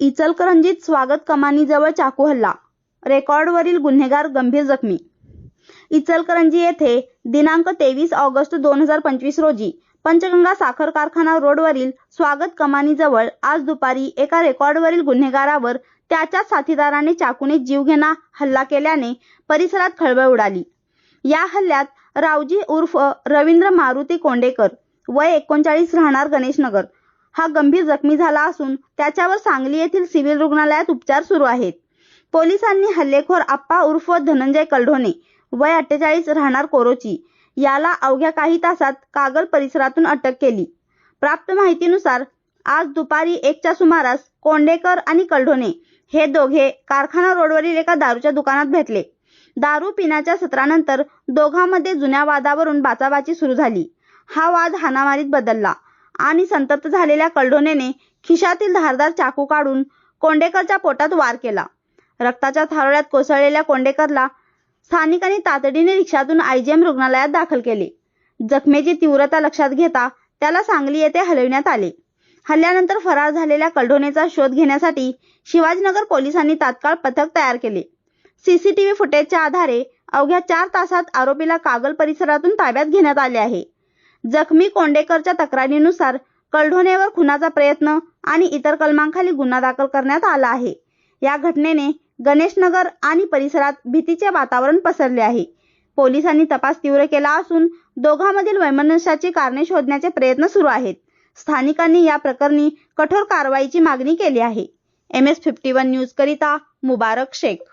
इचलकरंजीत स्वागत कमानीजवळ चाकू हल्ला. रेकॉर्डवरील गुन्हेगार गंभीर जखमी. इचलकरंजी येथे दिनांक तेवीस ऑगस्ट दोन हजार पंचवीस रोजी पंचगंगा साखर कारखाना रोडवरील स्वागत कमानीजवळ आज दुपारी एका रेकॉर्डवरील गुन्हेगारावर त्याच्या साथीदाराने चाकूने जीवघेणा हल्ला केल्याने परिसरात खळबळ उडाली. या हल्ल्यात रावजी उर्फ रवींद्र मारुती कोंडेकर वय एकोणचाळीस राहणार गणेशनगर. हा गंभीर जखमी झाला असून त्याच्यावर सांगली येथील सिव्हिल रुग्णालयात उपचार सुरू आहेत. पोलिसांनी हल्लेखोर आप्पा उर्फ धनंजय कलढोणे वय अठ्ठेचाळीस राहणार कोरोची याला अवघ्या काही तासात कागल परिसरातून अटक केली. प्राप्त माहितीनुसार आज दुपारी एकच्या सुमारास कोंडेकर आणि कलढोणे हे दोघे कारखाना रोडवरील एका दारूच्या दुकानात भेटले. दारू पिण्याच्या सत्रानंतर दोघांमध्ये जुन्या वादावरून बाचाबाची सुरू झाली. हा वाद हाणामारीत बदलला. आणि संतप्त झालेल्या कलढोणेने खिशातील धारदार चाकू काढून कोंडेकरच्या पोटात वार केला. रक्ताच्या थारोळ्यात कोसळलेल्या कोंडेकरला स्थानिकांनी तातडीने रिक्षातून आयजीएम रुग्णालयात दाखल केले. जखमेची तीव्रता लक्षात घेता त्याला सांगली येथे हलविण्यात आले. हल्ल्यानंतर फरार झालेल्या कलढोणेचा शोध घेण्यासाठी शिवाजीनगर पोलिसांनी तात्काळ पथक तयार केले. सीसीटीव्ही फुटेजच्या आधारे अवघ्या चार तासात आरोपीला कागल परिसरातून ताब्यात घेण्यात आले आहे. जखमी कोंडेकरच्या तक्रारीनुसार कलढोणेवर खुनाचा प्रयत्न आणि इतर कलमांखाली गुन्हा दाखल करण्यात आला आहे. या घटनेने गणेशनगर आणि परिसरात भीतीचे वातावरण पसरले आहे. पोलिसांनी तपास तीव्र केला असून दोघांमधील वैमनस्याची कारणे शोधण्याचे प्रयत्न सुरू आहेत. स्थानिकांनी या प्रकरणी कठोर कारवाईची मागणी केली आहे. M S fifty one news करिता मुबारक शेख.